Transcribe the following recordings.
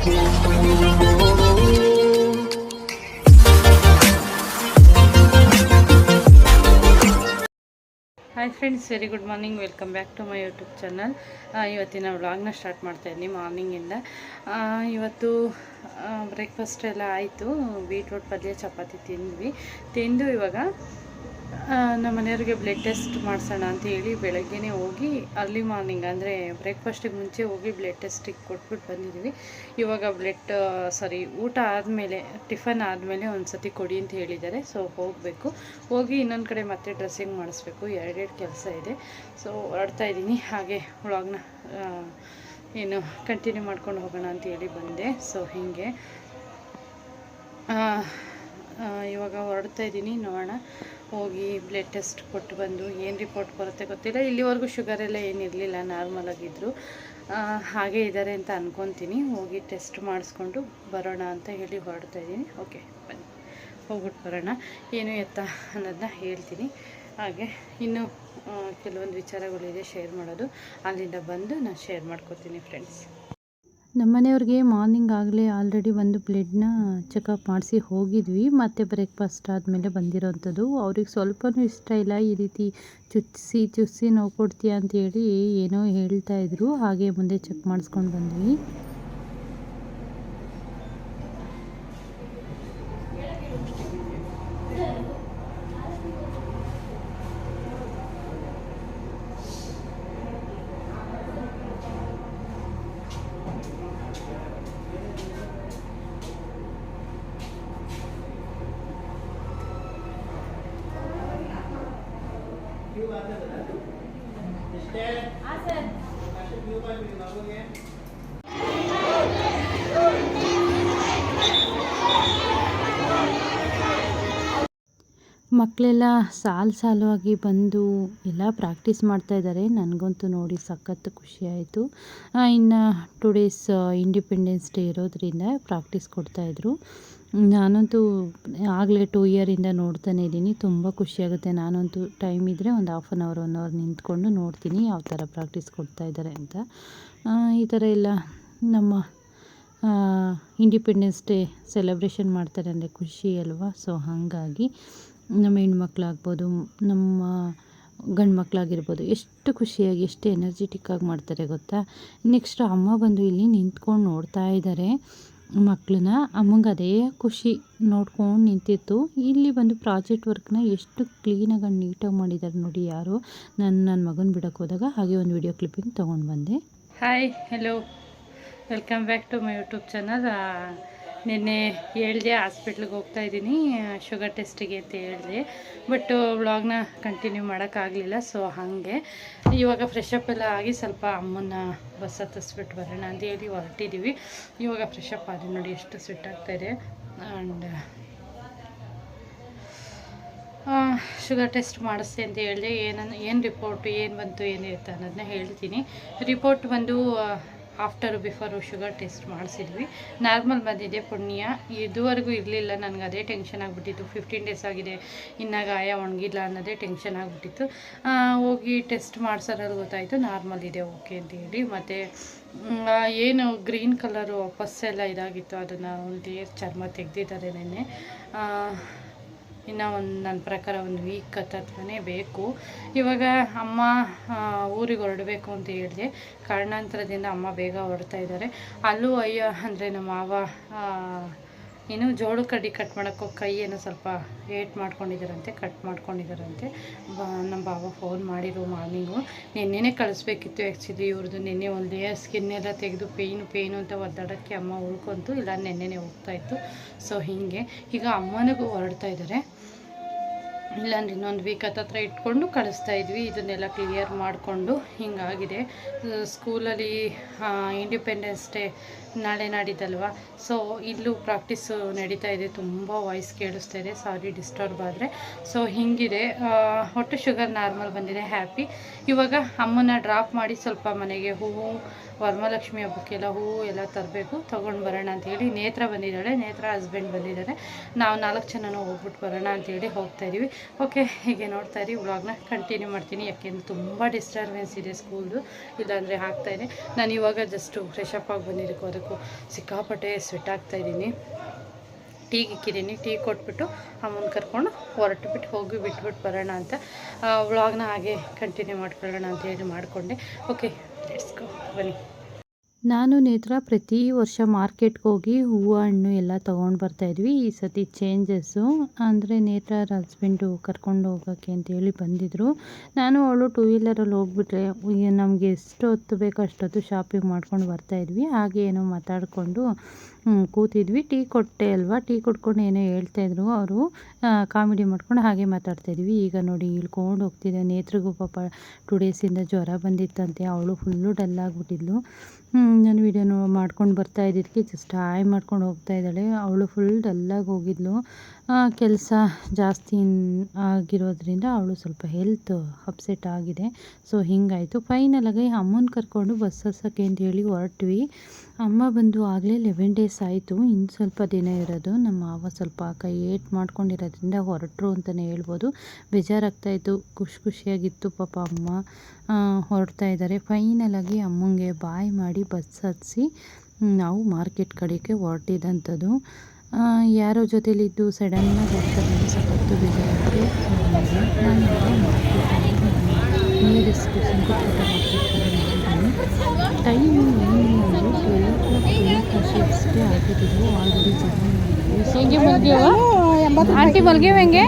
Hi friends very good morning welcome back to my YouTube channel ಇವತ್ತಿನ ವ್ಲಾಗ್ನ start ಮಾಡ್ತಾಯಿದ್ದೀನಿ ಮಾರ್ನಿಂಗಿಂದ ಇವತ್ತು ಬ್ರೇಕ್ಫಾಸ್ಟ್ ಎಲ್ಲ ಆಯಿತು. ಬೀಟ್ರೂಟ್ ಪಲ್ಯ, ಚಪಾತಿ ತಿಂದ್ವಿ. ತಿಂದು ಇವಾಗ ನಮ್ಮ ಮನೆಯವ್ರಿಗೆ ಬ್ಲಡ್ ಟೆಸ್ಟ್ ಮಾಡಿಸೋಣ ಅಂತ ಹೇಳಿ ಬೆಳಗ್ಗೆನೇ ಹೋಗಿ ಅರ್ಲಿ ಮಾರ್ನಿಂಗ್ ಅಂದರೆ ಬ್ರೇಕ್ಫಾಸ್ಟಿಗೆ ಮುಂಚೆ ಹೋಗಿ ಬ್ಲಡ್ ಟೆಸ್ಟಿಗೆ ಕೊಟ್ಬಿಟ್ಟು ಬಂದಿದ್ದೀವಿ ಇವಾಗ ಬ್ಲಡ್ ಸಾರಿ ಊಟ ಆದಮೇಲೆ ಟಿಫನ್ ಆದಮೇಲೆ ಒಂದು ಸತಿ ಕೊಡಿ ಅಂತ ಹೇಳಿದ್ದಾರೆ. ಸೊ ಹೋಗಬೇಕು. ಹೋಗಿ ಇನ್ನೊಂದು ಕಡೆ ಮತ್ತೆ ಡ್ರೆಸ್ಸಿಂಗ್ ಮಾಡಿಸ್ಬೇಕು. ಎರಡೆರಡು ಕೆಲಸ ಇದೆ. ಸೊ ಹೊರಡ್ತಾ ಇದ್ದೀನಿ. ಹಾಗೆ ಒಳಗ್ನ ಏನು ಕಂಟಿನ್ಯೂ ಮಾಡ್ಕೊಂಡು ಹೋಗೋಣ ಅಂತ ಹೇಳಿ ಬಂದೆ. ಸೊ ಹೀಗೆ. ಇವಾಗ ಹೊರಡ್ತಾ ಇದ್ದೀನಿ. ನೋಡೋಣ. ಹೋಗಿ ಬ್ಲಡ್ ಟೆಸ್ಟ್ ಕೊಟ್ಟು ಬಂದು ಏನು ರಿಪೋರ್ಟ್ ಬರುತ್ತೆ ಗೊತ್ತಿಲ್ಲ. ಇಲ್ಲಿವರೆಗೂ ಶುಗರ್ ಎಲ್ಲ ಏನಿರಲಿಲ್ಲ ನಾರ್ಮಲ್ ಆಗಿದ್ದರು ಹಾಗೆ ಇದ್ದಾರೆ ಅಂತ ಅಂದ್ಕೊತೀನಿ ಹೋಗಿ ಟೆಸ್ಟ್ ಮಾಡಿಸ್ಕೊಂಡು ಬರೋಣ ಅಂತ ಹೇಳಿ ಹೊರಡ್ತಾ ಇದ್ದೀನಿ. ಓಕೆ ಬನ್ನಿ. ಹೋಗ್ಬಿಟ್ಟು ಬರೋಣ. ಏನು ಎತ್ತ ಅನ್ನೋದನ್ನ ಹೇಳ್ತೀನಿ. ಹಾಗೆ ಇನ್ನು ಕೆಲವೊಂದು ವಿಚಾರಗಳಿದೆ ಶೇರ್ ಮಾಡೋದು. ಅಲ್ಲಿಂದ ಬಂದು ನಾನು ಶೇರ್ ಮಾಡ್ಕೊತೀನಿ ಫ್ರೆಂಡ್ಸ್ ನಮ್ಮ ಮನೆಯವ್ರಿಗೆ ಮಾರ್ನಿಂಗ್ ಆಗಲೇ ಆಲ್ರೆಡಿ ಒಂದು ಬ್ಲಡ್ನ ಚೆಕಪ್ ಮಾಡಿಸಿ ಹೋಗಿದ್ವಿ. ಮತ್ತು ಬ್ರೇಕ್ಫಾಸ್ಟ್ ಆದಮೇಲೆ ಬಂದಿರೋವಂಥದ್ದು ಅವ್ರಿಗೆ ಸ್ವಲ್ಪನೂ ಇಷ್ಟ ಇಲ್ಲ, ಈ ರೀತಿ ಚುಚ್ಚಿಸಿ ಚುಚ್ಚಿಸಿ ನೋವು ಕೊಡ್ತೀಯ ಅಂತೇಳಿ ಏನೋ ಹೇಳ್ತಾ ಇದ್ರು. ಹಾಗೆ ಮುಂದೆ ಚೆಕ್ ಮಾಡಿಸ್ಕೊಂಡು ಬಂದ್ವಿ. ಮಕ್ಕಳೆಲ್ಲ ಸಾಲು ಸಾಲುವಾಗಿ ಬಂದು ಎಲ್ಲ ಪ್ರಾಕ್ಟೀಸ್ ಮಾಡ್ತಾ ಇದ್ದಾರೆ. ನನಗಂತೂ ನೋಡಿ ಸಖತ್ತು ಖುಷಿ ಆಯಿತು. ಇನ್ನು ಟು ಡೇಸ್ ಇಂಡಿಪೆಂಡೆನ್ಸ್ ಡೇ ಇರೋದ್ರಿಂದ ಪ್ರಾಕ್ಟೀಸ್ ಕೊಡ್ತಾಯಿದ್ರು ನಾನಂತೂ ಆಗಲೇ ಟೂ ಇಯರಿಂದ ನೋಡ್ತಾನೆ ಇದ್ದೀನಿ. ತುಂಬ ಖುಷಿಯಾಗುತ್ತೆ ನಾನಂತೂ ಟೈಮ್ ಇದ್ದರೆ ಒಂದು half an hour one hour ನಿಂತ್ಕೊಂಡು ನೋಡ್ತೀನಿ ಯಾವ ಥರ ಪ್ರಾಕ್ಟೀಸ್ ಕೊಡ್ತಾ ಇದ್ದಾರೆ ಅಂತ. ಈ ಥರ ಎಲ್ಲ ನಮ್ಮ ಇಂಡಿಪೆಂಡೆನ್ಸ್ ಡೇ ಸೆಲೆಬ್ರೇಷನ್ ಮಾಡ್ತಾರೆ ಅಂದರೆ ಖುಷಿ ಅಲ್ವಾ? ಸೊ ಹಾಗಾಗಿ ನಮ್ಮ ಹೆಣ್ಮಕ್ಳಾಗ್ಬೋದು, ನಮ್ಮ ಗಂಡು ಮಕ್ಕಳಾಗಿರ್ಬೋದು ಎಷ್ಟು ಖುಷಿಯಾಗಿ, ಎಷ್ಟು ಎನರ್ಜೆಟಿಕ್ ಆಗಿ ಮಾಡ್ತಾರೆ ಗೊತ್ತಾ? ನೆಕ್ಸ್ಟ್ ಅಮ್ಮ ಬಂದು ಇಲ್ಲಿ ನಿಂತ್ಕೊಂಡು ನೋಡ್ತಾ ಇದ್ದಾರೆ ಮಕ್ಕಳನ್ನ ಅಮ್ಮಂಗೆ ಅದೇ ಖುಷಿ ನೋಡ್ಕೊಂಡು ನಿಂತಿತ್ತು. ಇಲ್ಲಿ ಬಂದು ಪ್ರಾಜೆಕ್ಟ್ ವರ್ಕ್ನ ಎಷ್ಟು ಕ್ಲೀನಾಗಿ ನೀಟಾಗಿ ಮಾಡಿದ್ದಾರೆ ನೋಡಿ ಯಾರು. ನಾನು ನನ್ನ ಮಗನ ಬಿಡೋಕ್ಕೆ ಹೋದಾಗ ಹಾಗೆ ಒಂದು ವಿಡಿಯೋ ಕ್ಲಿಪ್ಪಿಂಗ್ ತೊಗೊಂಡು ಬಂದೆ. Hi hello welcome back to my YouTube channel ನಿನ್ನೆ ಹೇಳಿದೆ ಹಾಸ್ಪಿಟ್ಲಿಗೆ ಹೋಗ್ತಾ ಇದ್ದೀನಿ, ಶುಗರ್ ಟೆಸ್ಟಿಗೆ ಅಂತ ಹೇಳಿದೆ. ಬಟ್ ವ್ಲಾಗ್ನ ಕಂಟಿನ್ಯೂ ಮಾಡೋಕ್ಕಾಗಲಿಲ್ಲ, ಸೊ ಹಾಗೆ. ಇವಾಗ ಫ್ರೆಶ್ ಅಪ್ ಎಲ್ಲ ಆಗಿ ಸ್ವಲ್ಪ ಅಮ್ಮನ್ನ ಬಸ್ ಹತ್ತಿಸ್ಬಿಟ್ಟು ಬರೋಣ ಅಂತ ಹೇಳಿ ಹೊರಟಿದ್ದೀವಿ ಇವಾಗ ಫ್ರೆಶ್ ಅಪ್ ನೋಡಿ ಎಷ್ಟು ಸ್ವೆಟ್ ಆಗ್ತಾಯಿದೆ ಆ್ಯಂಡ್ ಶುಗರ್ ಟೆಸ್ಟ್ ಮಾಡಿಸ್ತೆ ಅಂತ ಹೇಳಿದೆ ಏನನ್ನು ಏನು ರಿಪೋರ್ಟು ಏನು ಬಂತು ಏನಿರುತ್ತೆ ಅನ್ನೋದನ್ನ ಹೇಳ್ತೀನಿ. ರಿಪೋರ್ಟ್ ಬಂದು ಆಫ್ಟರ್ ಬಿಫೋರು ಶುಗರ್ ಟೆಸ್ಟ್ ಮಾಡಿಸಿದ್ವಿ. ನಾರ್ಮಲ್ ಬಂದಿದೆ ಪುಣ್ಯ. ಇದುವರೆಗೂ ಇರಲಿಲ್ಲ, ನನಗೆ ಅದೇ ಟೆನ್ಷನ್ ಆಗಿಬಿಟ್ಟಿತ್ತು. ಫಿಫ್ಟೀನ್ ಡೇಸ್ ಆಗಿದೆ ಇನ್ನಾಗ ಗಾಯ ಒಣಗಿಲ್ಲ ಅನ್ನೋದೇ ಟೆನ್ಷನ್ ಆಗಿಬಿಟ್ಟಿತ್ತು. ಹೋಗಿ ಟೆಸ್ಟ್ ಮಾಡ್ಸೋರಲ್ಲಿ ಗೊತ್ತಾಯಿತು, ನಾರ್ಮಲ್ ಇದೆ, ಓಕೆ ಅಂತ ಹೇಳಿ. ಮತ್ತು ಏನು ಗ್ರೀನ್ ಕಲರು ಪಸ್ ಎಲ್ಲ ಇದಾಗಿತ್ತು, ಅದನ್ನು ಒಂದು ಚರ್ಮ ತೆಗೆದಿದ್ದಾರೆ ನೆನ್ನೆ. ಇನ್ನು ಒಂದು ನನ್ನ ಪ್ರಕಾರ ಒಂದು ವೀಕ್ ಹತ್ತತ್ರನೇ ಬೇಕು. ಇವಾಗ ಅಮ್ಮ ಊರಿಗೆ ಹೊರಡಬೇಕು ಅಂತ ಹೇಳಿದೆ. ಕಾರಣಾಂತರದಿಂದ ಅಮ್ಮ ಬೇಗ ಹೊರಡ್ತಾ ಇದ್ದಾರೆ ಅಲ್ಲೂ ಅಯ್ಯ ಅಂದರೆ ನಮ್ಮ ಮಾವ ಏನು ಜೋಳು ಕಡ್ಡಿ ಕಟ್ ಮಾಡೋಕ್ಕೋ ಕೈ ಏನೋ ಸ್ವಲ್ಪ ಏಟ್ ಮಾಡ್ಕೊಂಡಿದ್ದಾರಂತೆ, ಕಟ್ ಮಾಡ್ಕೊಂಡಿದ್ದಾರಂತೆ. ಬಾ, ನಮ್ಮ ಬಾಬ ಫೋನ್ ಮಾಡಿದ್ರು ಮಾರ್ನಿಂಗು ನಿನ್ನೆನೇ ಕಳಿಸ್ಬೇಕಿತ್ತು ಆ್ಯಕ್ಚುಲಿ ಇವ್ರದ್ದು. ನಿನ್ನೆ ಒಂದು ಲೇಯರ್ ಸ್ಕಿನ್ ಎಲ್ಲ ತೆಗೆದು ಪೇಯ್ನು ಪೇಯ್ನು ಅಂತ ಒದ್ದಾಡೋಕ್ಕೆ ಅಮ್ಮ ಉಳ್ಕೊಂತು, ಇಲ್ಲ ನೆನ್ನೆನೇ ಹೋಗ್ತಾಯಿತ್ತು ಸೊ ಹೀಗೆ. ಈಗ ಅಮ್ಮನಿಗೂ ಹೊರಡ್ತಾ ಇದ್ದಾರೆ. ಇಲ್ಲಾಂದ್ರೆ ಇನ್ನೊಂದು ವೀಕ್ ಹತ್ತತ್ರ ಇಟ್ಕೊಂಡು ಕಳಿಸ್ತಾ ಇದ್ವಿ. ಇದನ್ನೆಲ್ಲ ಕ್ಲಿಯರ್ ಮಾಡಿಕೊಂಡು ಹಿಂಗಾಗಿದೆ. ಸ್ಕೂಲಲ್ಲಿ ಇಂಡಿಪೆಂಡೆನ್ಸ್ ಡೇ ನಾಳೆ ನಾಡಿದ್ದಲ್ವ ಸೊ ಇಲ್ಲೂ ಪ್ರಾಕ್ಟೀಸು ನಡೀತಾ ಇದೆ. ತುಂಬ ವಾಯ್ಸ್ ಕೇಳಿಸ್ತಾ ಇದೆ. ಸಾರಿ ಡಿಸ್ಟರ್ಬ್ ಆದರೆ. ಸೊ ಹಿಂಗಿದೆ. ಹೊಟ್ಟೆ ಶುಗರ್ ನಾರ್ಮಲ್ ಬಂದಿದೆ. ಹ್ಯಾಪಿ ಇವಾಗ ಅಮ್ಮನ ಡ್ರಾಪ್ ಮಾಡಿ ಸ್ವಲ್ಪ ಮನೆಗೆ ಹೂವು ವರಮಹಾಲಕ್ಷ್ಮಿ ಹಬ್ಬಕ್ಕೆಲ್ಲ ಹೂವು ಎಲ್ಲ ತರಬೇಕು. ತೊಗೊಂಡು ಬರೋಣ ಅಂತೇಳಿ ನೇತ್ರ ಬಂದಿದ್ದಾಳೆ. ನೇತ್ರ ಹಸ್ಬೆಂಡ್ ಬಂದಿದ್ದಾರೆ. ನಾವು ನಾಲ್ಕು ಜನನೂ ಹೋಗ್ಬಿಟ್ಟು ಬರೋಣ ಅಂತೇಳಿ ಹೋಗ್ತಾ ಇದೀವಿ. ಓಕೆ ಹೀಗೆ ನೋಡ್ತಾ ಇರಿ. ವ್ಲಾಗ್ನ ಕಂಟಿನ್ಯೂ ಮಾಡ್ತೀನಿ. ಯಾಕೆಂದ್ರೆ ತುಂಬ ಡಿಸ್ಟರ್ಬೆನ್ಸ್ ಇದೆ ಸ್ಕೂಲ್ದು ಇಲ್ಲಾಂದರೆ ಹಾಕ್ತಾಯಿದೆ ನಾನು ಇವಾಗ ಜಸ್ಟು ಫ್ರೆಶ್ ಅಪ್ ಆಗಿ ಬಂದಿದ್ದಕ್ಕೂ ಅದಕ್ಕೂ ಸಿಕ್ಕಾಪಟ್ಟೆ ಸ್ವೆಟ್ ಆಗ್ತಾಯಿದ್ದೀನಿ ಟೀಗೆ ಇಕ್ಕಿದ್ದೀನಿ ಟೀ ಕೊಟ್ಬಿಟ್ಟು ಅಮ್ಮನ ಕರ್ಕೊಂಡು ಹೊರಟು ಬಿಟ್ಟು ಹೋಗಿ ಬಿಟ್ಬಿಟ್ಟು ಬರೋಣ ಅಂತ. ವ್ಲಾಗ್ನ ಹಾಗೆ ಕಂಟಿನ್ಯೂ ಮಾಡ್ಕೊಳ್ಳೋಣ ಅಂತ ಹೇಳಿ ಮಾಡಿಕೊಂಡೆ. ಓಕೆ ನಾನು ನೇತ್ರ ಪ್ರತಿ ವರ್ಷ ಮಾರ್ಕೆಟ್ಗೆ ಹೋಗಿ ಹೂವು, ಹಣ್ಣು ಎಲ್ಲ ತೊಗೊಂಡು ಬರ್ತಾಯಿದ್ವಿ ಈ ಸತಿ ಚೇಂಜಸ್ಸು ಅಂದರೆ ನೇತ್ರ ಹಸ್ಬೆಂಡು ಕರ್ಕೊಂಡು ಹೋಗೋಕ್ಕೆ ಅಂತೇಳಿ ಬಂದಿದ್ದರು ನಾನು ಅವಳು ಟೂ ವೀಲರಲ್ಲಿ ಹೋಗ್ಬಿಟ್ರೆ ನಮಗೆ ಎಷ್ಟು ಹೊತ್ತು ಬೇಕೋ ಅಷ್ಟೊತ್ತು ಶಾಪಿಂಗ್ ಮಾಡ್ಕೊಂಡು ಬರ್ತಾಯಿದ್ವಿ ಹಾಗೆ ಏನೋ ಮಾತಾಡಿಕೊಂಡು ಕೂತಿದ್ವಿ. ಟೀ ಕೊಟ್ಟೆ ಅಲ್ವಾ? ಟೀ ಕೊಟ್ಕೊಂಡು ಏನೋ ಹೇಳ್ತಾಯಿದ್ರು ಅವರು ಕಾಮಿಡಿ ಮಾಡ್ಕೊಂಡು ಹಾಗೆ ಮಾತಾಡ್ತಾಯಿದ್ವಿ ಈಗ ನೋಡಿ, ಇಳ್ಕೊಂಡು ಹೋಗ್ತಿದ್ದೆ ನೇತ್ರಿಗೂ ಪಾಪ ಟು ಡೇಸಿಂದ ಜ್ವರ ಬಂದಿತ್ತಂತೆ. ಅವಳು ಫುಲ್ಲು ಡಲ್ ಆಗಿಬಿಟ್ಟಿದ್ಲು. ನಾನು ವೀಡಿಯೋನು ಮಾಡ್ಕೊಂಡು ಬರ್ತಾ ಇದ್ದಿದ್ದಕ್ಕೆ ಜಸ್ಟ್ ಹಾಯ್ ಮಾಡ್ಕೊಂಡು ಹೋಗ್ತಾ ಇದ್ದಾಳೆ. ಅವಳು ಫುಲ್ ಡಲ್ಲಾಗಿ ಹೋಗಿದ್ಲು. ಕೆಲಸ ಜಾಸ್ತಿ ಆಗಿರೋದ್ರಿಂದ ಅವಳು ಸ್ವಲ್ಪ ಹೆಲ್ತ್ ಅಪ್ಸೆಟ್ ಆಗಿದೆ. ಸೊ ಹಿಂಗಾಯಿತು. ಫೈನಲಾಗಿ ಅಮ್ಮನ ಕರ್ಕೊಂಡು ಬಸ್ ಹತ್ಸೋಕ್ಕೆ ಅಂತ ಹೇಳಿ ಹೊರಟ್ವಿ. ಅಮ್ಮ ಬಂದು ಆಗಲೇ ಲೆವೆನ್ ಡೇಸ್ ಆಯಿತು ಇನ್ನು ಸ್ವಲ್ಪ ದಿನ ಇರೋದು, ನಮ್ಮ ಮಾವ ಸ್ವಲ್ಪ ಕೈ ಏಟ್ ಮಾಡ್ಕೊಂಡಿರೋದ್ರಿಂದ ಹೊರಟರು ಅಂತಲೇ ಹೇಳ್ಬೋದು. ಬೇಜಾರಾಗ್ತಾಯಿತ್ತು, ಖುಷಿ ಖುಷಿಯಾಗಿತ್ತು ಪಾಪ ಅಮ್ಮ. ಹೊರಡ್ತಾ ಇದ್ದಾರೆ. ಫೈನಲಾಗಿ ಅಮ್ಮಂಗೆ ಬಾಯ್ ಮಾಡಿ ಬಸ್ ಹತ್ತಿಸಿ ನಾವು ಮಾರ್ಕೆಟ್ ಕಡೆಗೆ ಹೊರಟಿದ್ದಂಥದ್ದು ಯಾರೋ ಜೊತೆಲಿದ್ದು ಸಡನ್ನಾಗಿ ಹೋಗ್ತಾರೆ ಸಖತ್ತು ಬೇಜಾರಾಗಿದೆ ನಾನು ನಿಯರೆಸ್ಟ್ ಟೈಮು ಹೆಂಗೆ ಮಲ್ಗೆವ ಆಂಟಿ ಮಲ್ಗೆವ ಹೆಂಗೆ?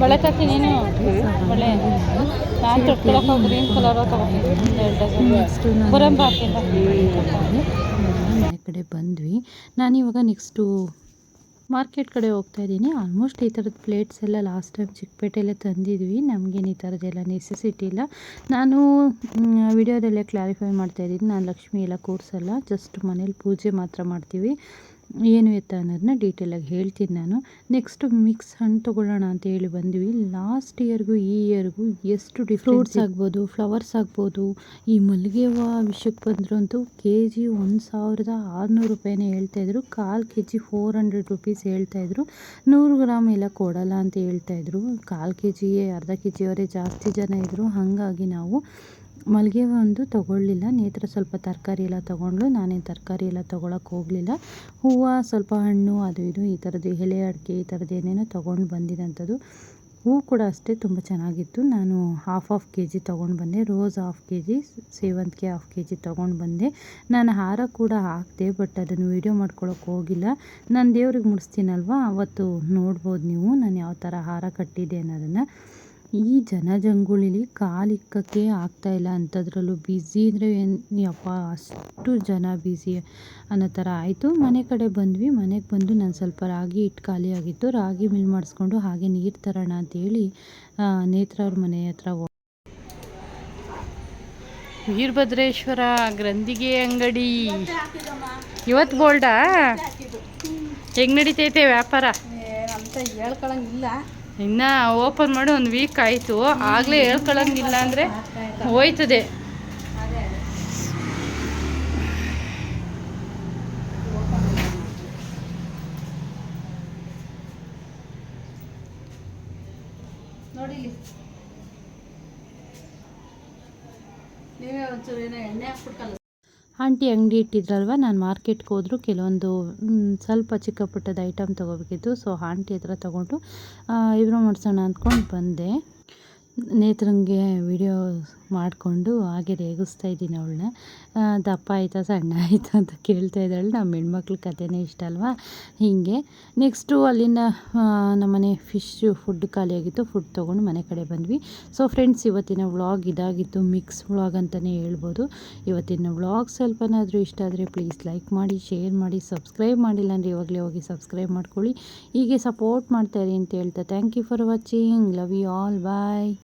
ಬಳೆ ತರ್ತಿ ನೀನು? ಬಳೆ ನಾನು ತೊಟ್ಕೊಳಕ್ಕೆ ಗ್ರೀನ್ ಕಲರ್ ತಗೋತೀನಿ ಕಡೆ ಬಂದ್ವಿ. ನಾನಿವಾಗ ನೆಕ್ಸ್ಟು ಮಾರ್ಕೆಟ್ ಕಡೆ ಹೋಗ್ತಾ ಇದ್ದೀನಿ. ಆಲ್ಮೋಸ್ಟ್ ಈ ಥರದ ಪ್ಲೇಟ್ಸ್ ಎಲ್ಲ ಲಾಸ್ಟ್ ಟೈಮ್ ಚಿಕ್ಕಪೇಟೆಯಲ್ಲೇ ತಂದಿದ್ವಿ. ನಮಗೇನು ಈ ಥರದ್ದೆಲ್ಲ ನೆಸೆಸಿಟಿ ಇಲ್ಲ. ನಾನು ವಿಡಿಯೋದಲ್ಲೇ ಕ್ಲಾರಿಫೈ ಮಾಡ್ತಾ ಇದ್ದೀನಿ. ನಾನು ಲಕ್ಷ್ಮಿ ಎಲ್ಲ ಕೂರಿಸಲ್ಲ ಜಸ್ಟ್ ಮನೇಲಿ ಪೂಜೆ ಮಾತ್ರ ಮಾಡ್ತೀವಿ. ಏನು ಎತ್ತ ಅನ್ನೋದನ್ನ ಡೀಟೇಲಾಗಿ ಹೇಳ್ತೀನಿ ನಾನು. ನೆಕ್ಸ್ಟ್ ಮಿಕ್ಸ್ ಹಣ್ಣು ತೊಗೊಳ್ಳೋಣ ಅಂತ ಹೇಳಿ ಬಂದ್ವಿ. ಲಾಸ್ಟ್ ಇಯರ್ಗೂ ಈ ಇಯರ್ಗೂ ಎಷ್ಟು ಡಿಫ್ರೂಟ್ಸ್ ಆಗ್ಬೋದು ಫ್ಲವರ್ಸ್ ಆಗ್ಬೋದು ಈ ಮಲ್ಲಿಗೆ ಹೂವು ವಿಷಯಕ್ಕೆ ಬಂದ್ರಂತೂ ಕೆ ಜಿ ಒಂದು ಸಾವಿರದ ಆರುನೂರು ರೂಪಾಯಿನೇ ಹೇಳ್ತಾಯಿದ್ರು ಕಾಲು K G four hundred rupees ಹೇಳ್ತಾಯಿದ್ರು ನೂರು ಗ್ರಾಮ್ ಎಲ್ಲ ಕೊಡಲ್ಲ ಅಂತ ಹೇಳ್ತಾಯಿದ್ರು ಕಾಲು ಕೆ ಜಿಗೆ ಅರ್ಧ ಕೆ ಜಿಯವರೇ ಜಾಸ್ತಿ ಜನ ಇದ್ದರು ಹಾಗಾಗಿ ನಾವು ಮಲ್ಲಿಗೆ ಒಂದು ತೊಗೊಳ್ಳಿಲ್ಲ. ನೇತ್ರ ಸ್ವಲ್ಪ ತರಕಾರಿ ಎಲ್ಲ ತೊಗೊಂಡ್ಳು. ನಾನೇನು ತರಕಾರಿ ಎಲ್ಲ ತಗೊಳಕ್ಕೆ ಹೋಗಲಿಲ್ಲ. ಹೂವು, ಸ್ವಲ್ಪ ಹಣ್ಣು, ಅದು ಇದು ಈ ಥರದ್ದು ಎಲೆ, ಅಡಿಕೆ ಈ ಥರದ್ದು ಏನೇನೋ ತೊಗೊಂಡು ಬಂದಿದ್ದಂಥದ್ದು ಹೂವು ಕೂಡ ಅಷ್ಟೇ ತುಂಬ ಚೆನ್ನಾಗಿತ್ತು. ನಾನು ಹಾಫ್ ಆಫ್ ಕೆ ಜಿ ತೊಗೊಂಡು ಬಂದೆ. ರೋಸ್ ಹಾಫ್ ಕೆ ಜಿ ಸೇವಂತಿಗೆ ಹಾಫ್ ಕೆ ಜಿ ತೊಗೊಂಡು ಬಂದೆ. ನಾನು ಹಾರ ಕೂಡ ಹಾಕಿದೆ ಬಟ್ ಅದನ್ನು ವೀಡಿಯೋ ಮಾಡ್ಕೊಳಕ್ಕೆ ಹೋಗಿಲ್ಲ. ನಾನು ದೇವ್ರಿಗೆ ಮುಡಿಸ್ತೀನಲ್ವ? ಅವತ್ತು ನೋಡ್ಬೋದು ನೀವು. ನಾನು ಯಾವ ಥರ ಹಾರ ಕಟ್ಟಿದ್ದೆ ಅನ್ನೋದನ್ನು. ಈ ಜನ ಜಂಗುಳಿಲಿ ಕಾಲಿಕ್ಕಕ್ಕೆ ಇಲ್ಲ. ಅಂಥದ್ರಲ್ಲೂ ಬ್ಯುಸಿ ಅಂದರೆ ಏನು ಯಪ್ಪ ಅಷ್ಟು ಜನ ಬ್ಯುಸಿ ಅನ್ನೋ ಥರ ಆಯಿತು. ಮನೆ ಕಡೆ ಬಂದ್ವಿ. ಮನೆಗೆ ಬಂದು ನಾನು ಸ್ವಲ್ಪ ರಾಗಿ ಹಿಟ್ಟು ಖಾಲಿ ಆಗಿತ್ತು. ರಾಗಿ ಮಿಲ್ ಮಾಡಿಸ್ಕೊಂಡು ಹಾಗೆ ನೀರು ತರೋಣ ಅಂತೇಳಿ ನೇತ್ರ ಅವ್ರ ಮನೆ ಹತ್ರ ವೀರಭದ್ರೇಶ್ವರ ಗ್ರಂಥಿಗೆ ಅಂಗಡಿ. ಇವತ್ತು ಗೋಲ್ಡಾ ಹೆಂಗೆ ನಡೀತೈತೆ ವ್ಯಾಪಾರ? ಅಂತ ಹೇಳ್ಕೊಳಂಗಿಲ್ಲ. ಇನ್ನ ಓಪನ್ ಮಾಡಿ ಒಂದು ವೀಕ್ ಆಯಿತು ಆಗಲೇ ಹೇಳ್ಕೊಳಂಗಿಲ್ಲ ಅಂದರೆ ಹೋಯ್ತದೆ. ನೀವೇ ಒಂಚೂರು ಏನೋ ಎಣ್ಣೆ ಹಾಕ್ಬಿಟ್ಟು ಆಂಟಿ ಅಂಗಡಿ ಇಟ್ಟಿದ್ರಲ್ವ? ನಾನು ಮಾರ್ಕೆಟ್ಗೆ ಹೋದ್ರು ಕೆಲವೊಂದು ಸ್ವಲ್ಪ ಚಿಕ್ಕ ಪುಟ್ಟದ ಐಟಮ್ ತೊಗೋಬೇಕಿತ್ತು. ಸೊ ಆಂಟಿ ಹತ್ರ ತೊಗೊಂಡು ಇಬ್ರು ಮಾಡಿಸೋಣ ಅಂದ್ಕೊಂಡು ಬಂದೆ. ನೇತ್ರಂಗೆ ವಿಡಿಯೋ ಮಾಡಿಕೊಂಡು ಹಾಗೆ ರೇಗಿಸ್ತಾ ಇದ್ದೀನಿ ಅವಳನ್ನ. ದಪ್ಪ ಆಯಿತಾ, ಸಣ್ಣ ಆಯಿತಾ ಅಂತ ಕೇಳ್ತಾ ಇದ್ದಾಳೆ. ನಮ್ಮ ಹೆಣ್ಮಕ್ಳ ಕಥೆನೇ ಇಷ್ಟ ಅಲ್ವಾ? ಹೀಗೆ. ನೆಕ್ಸ್ಟು ನಮ್ಮ ನಮ್ಮನೆ ಫಿಶ್ ಫುಡ್ ಖಾಲಿಯಾಗಿತ್ತು ಫುಡ್ ತೊಗೊಂಡು ಮನೆ ಕಡೆ ಬಂದ್ವಿ. ಸೊ ಫ್ರೆಂಡ್ಸ್ ಇವತ್ತಿನ ವ್ಲಾಗ್ ಇದಾಗಿತ್ತು. ಮಿಕ್ಸ್ ವ್ಲಾಗ್ ಅಂತಲೇ ಹೇಳ್ಬೋದು. ಇವತ್ತಿನ ವ್ಲಾಗ್ ಸ್ವಲ್ಪನಾದರೂ ಇಷ್ಟ ಆದರೆ ಪ್ಲೀಸ್ ಲೈಕ್ ಮಾಡಿ ಶೇರ್ ಮಾಡಿ ಸಬ್ಸ್ಕ್ರೈಬ್ ಮಾಡಿಲ್ಲ ಅಂದರೆ ಇವಾಗಲೇ ಹೋಗಿ ಸಬ್ಸ್ಕ್ರೈಬ್ ಮಾಡ್ಕೊಳ್ಳಿ. ಹೀಗೆ ಸಪೋರ್ಟ್ ಮಾಡ್ತಾಯಿರಿ ಅಂತ ಹೇಳ್ತಾ thank you for watching love you all bye